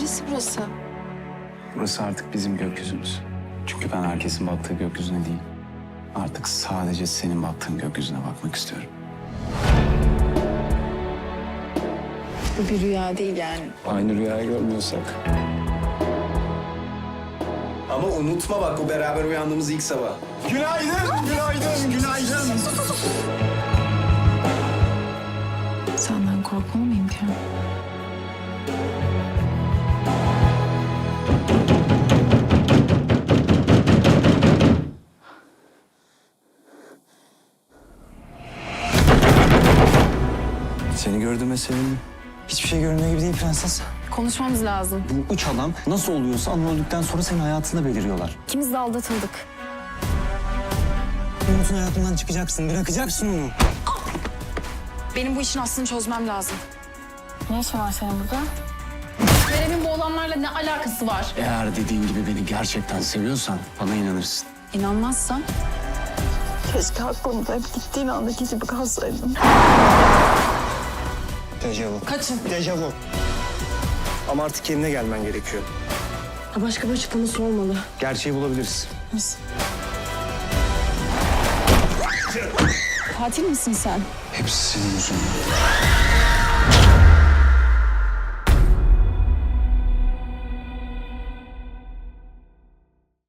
Neresi burası? Burası artık bizim gökyüzümüz. Çünkü ben herkesin baktığı gökyüzüne değil, artık sadece senin baktığın gökyüzüne bakmak istiyorum. Bu bir rüya değil yani. Aynı rüyayı görmüyorsak. Ama unutma bak bu beraber uyandığımız ilk sabah. Günaydın, günaydın, günaydın. Senden korkmalı mıyım Kerem? Seni gördüğüme sevindim. Hiçbir şey görünüyor gibi değil prenses. Konuşmamız lazım. Bu üç adam nasıl oluyorsa Anıl öldükten sonra senin hayatını beliriyorlar. İkimiz de aldatıldık. Umut'un hayatından çıkacaksın, bırakacaksın onu. Benim bu işin aslını çözmem lazım. Ne işin var senin burada? Kerem'in bu olanlarla ne alakası var? Eğer dediğin gibi beni gerçekten seviyorsan bana inanırsın. İnanmazsan Keşke aklımda hep gittiğin andaki gibi kalsaydın. Dejavu. kaçın. Dejavu. Ama artık kendine gelmen gerekiyor. Başka bir açıklaması olmalı. Gerçeği bulabiliriz. Katil misin sen? Hepsi senin yüzünden.